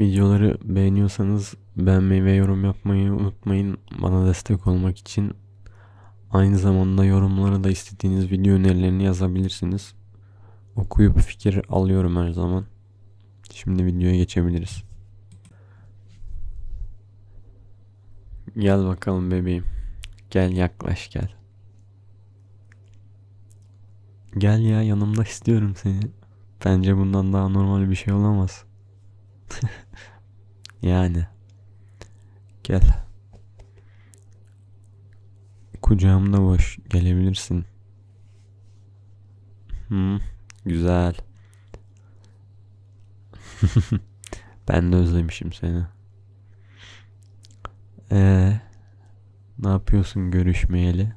Videoları beğeniyorsanız beğenmeyi ve yorum yapmayı unutmayın. Bana destek olmak için aynı zamanda yorumlara da istediğiniz video önerilerini yazabilirsiniz. Okuyup fikir alıyorum her zaman. Şimdi videoya geçebiliriz. Gel bakalım bebeğim. Gel yaklaş gel. Gel ya yanımda istiyorum seni. Bence bundan daha normal bir şey olamaz. Yani. Gel. Kucağımda boş. Gelebilirsin. Hı, güzel. ben de özlemişim seni. Ee, ne yapıyorsun görüşmeyeli?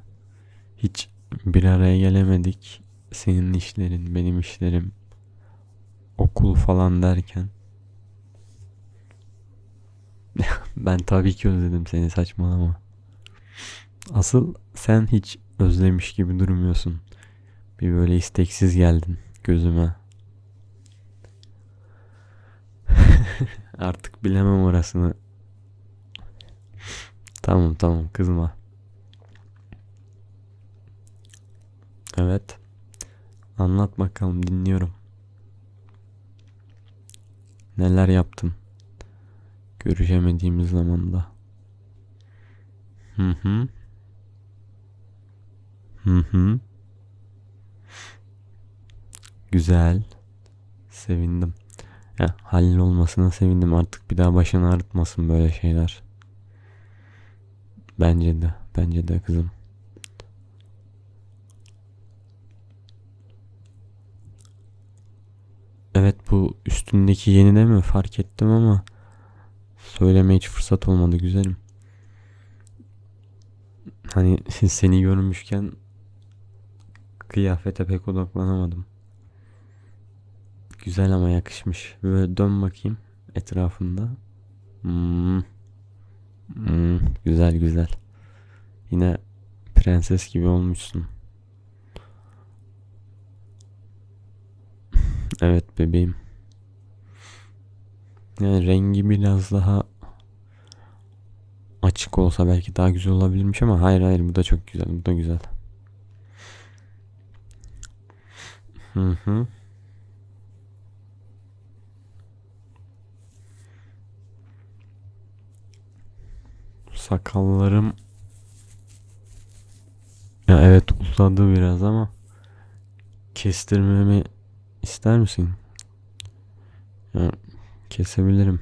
Hiç bir araya gelemedik. Senin işlerin, benim işlerim, okul falan derken. Ben tabii ki özledim seni saçmalama. Asıl sen hiç özlemiş gibi durmuyorsun. Bir böyle isteksiz geldin gözüme. Artık bilemem orasını. Tamam tamam kızma. Evet. Anlat bakalım dinliyorum. Neler yaptın? Görüşemediğimiz zamanda. Hı hı. Hı hı. Güzel. Sevindim. Ya halin olmasına sevindim. Artık bir daha başını ağrıtmasın böyle şeyler. Bence de. Bence de kızım. Evet bu üstündeki yeni de mi fark ettim ama Söyleme hiç fırsat olmadı güzelim. Hani seni görmüşken kıyafete pek odaklanamadım. Güzel ama yakışmış. Böyle dön bakayım etrafında. Hmm. Hmm. Güzel güzel. Yine prenses gibi olmuşsun. Evet bebeğim. Yani rengi biraz daha açık olsa belki daha güzel olabilirmiş ama hayır hayır bu da çok güzel bu da güzel. Hı hı. Sakallarım ya evet uzadı biraz ama kestirmemi ister misin? Ya Kesebilirim.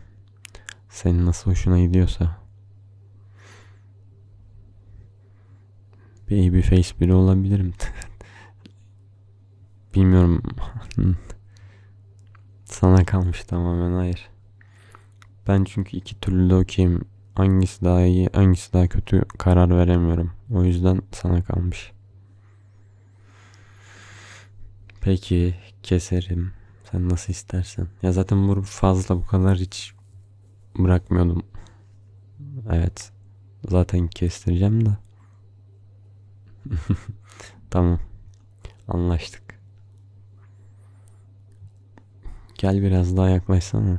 Senin nasıl hoşuna gidiyorsa. Baby face biri olabilirim. Bilmiyorum. Sana kalmış tamamen hayır. Ben çünkü iki türlü de okeyim. Hangisi daha iyi, hangisi daha kötü karar veremiyorum. O yüzden sana kalmış. Peki keserim. Sen nasıl istersen. Ya zaten bu fazla bu kadar hiç bırakmıyordum. Evet. Zaten kestireceğim de. tamam. Anlaştık. Gel biraz daha yaklaşsana.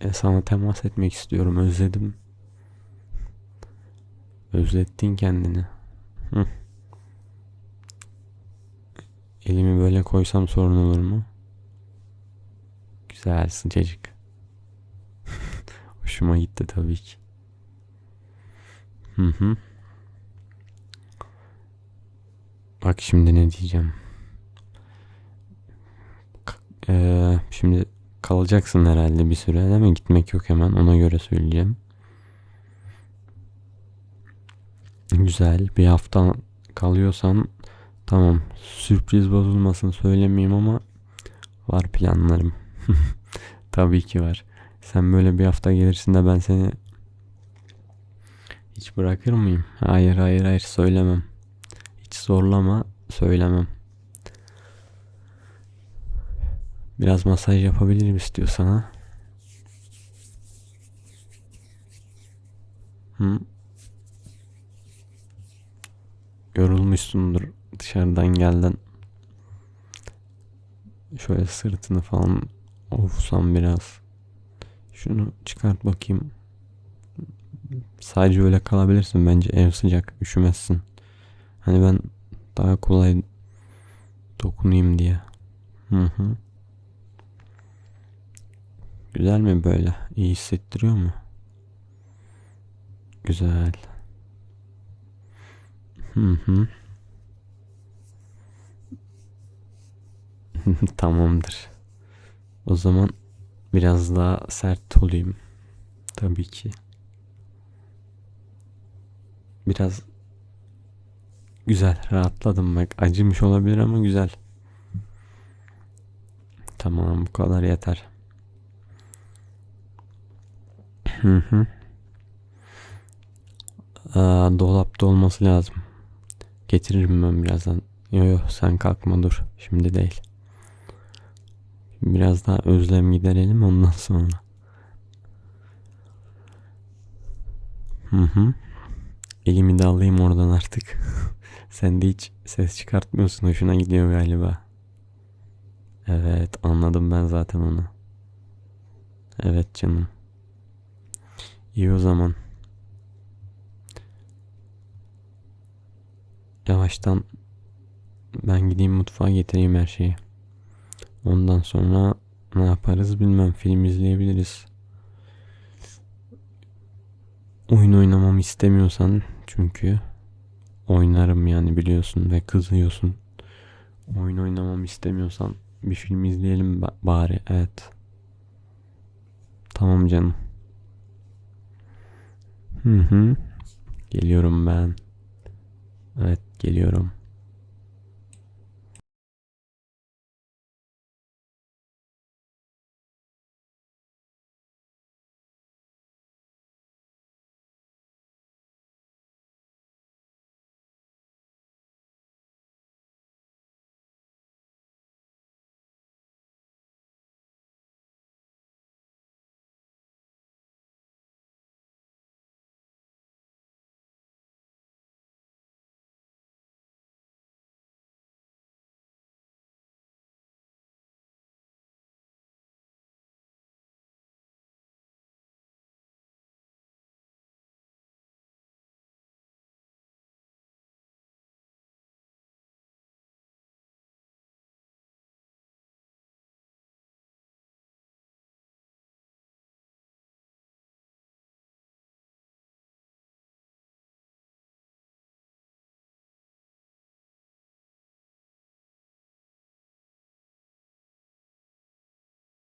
E sana temas etmek istiyorum. Özledim. Özlettin kendini. Elimi böyle koysam sorun olur mu? Güzelsin çocuk. Hoşuma gitti tabii ki. Hı hı. Bak şimdi ne diyeceğim. Ee, şimdi kalacaksın herhalde bir süre değil mi? Gitmek yok hemen ona göre söyleyeceğim. Güzel bir hafta kalıyorsan tamam sürpriz bozulmasın söylemeyeyim ama var planlarım. Tabii ki var. Sen böyle bir hafta gelirsin de ben seni hiç bırakır mıyım? Hayır hayır hayır söylemem. Hiç zorlama söylemem. Biraz masaj yapabilirim istiyorsan ha. Hı? Yorulmuşsundur dışarıdan geldin. Şöyle sırtını falan Ofsam biraz. Şunu çıkart bakayım. Sadece öyle kalabilirsin bence ev sıcak üşümezsin. Hani ben daha kolay dokunayım diye. Hı hı. Güzel mi böyle? İyi hissettiriyor mu? Güzel. Hı hı. Tamamdır. O zaman biraz daha sert olayım. Tabii ki. Biraz güzel rahatladım bak. Acımış olabilir ama güzel. Tamam bu kadar yeter. Hı hı. Aa, dolapta olması lazım. Getiririm ben birazdan. Yo yo sen kalkma dur. Şimdi değil. Biraz daha özlem giderelim ondan sonra. Hı hı. Elimi de alayım oradan artık. Sen de hiç ses çıkartmıyorsun. Hoşuna gidiyor galiba. Evet anladım ben zaten onu. Evet canım. İyi o zaman. Yavaştan ben gideyim mutfağa getireyim her şeyi. Ondan sonra ne yaparız bilmem film izleyebiliriz. Oyun oynamamı istemiyorsan çünkü oynarım yani biliyorsun ve kızıyorsun. Oyun oynamamı istemiyorsan bir film izleyelim ba- bari. Evet. Tamam canım. Hı hı. Geliyorum ben. Evet geliyorum.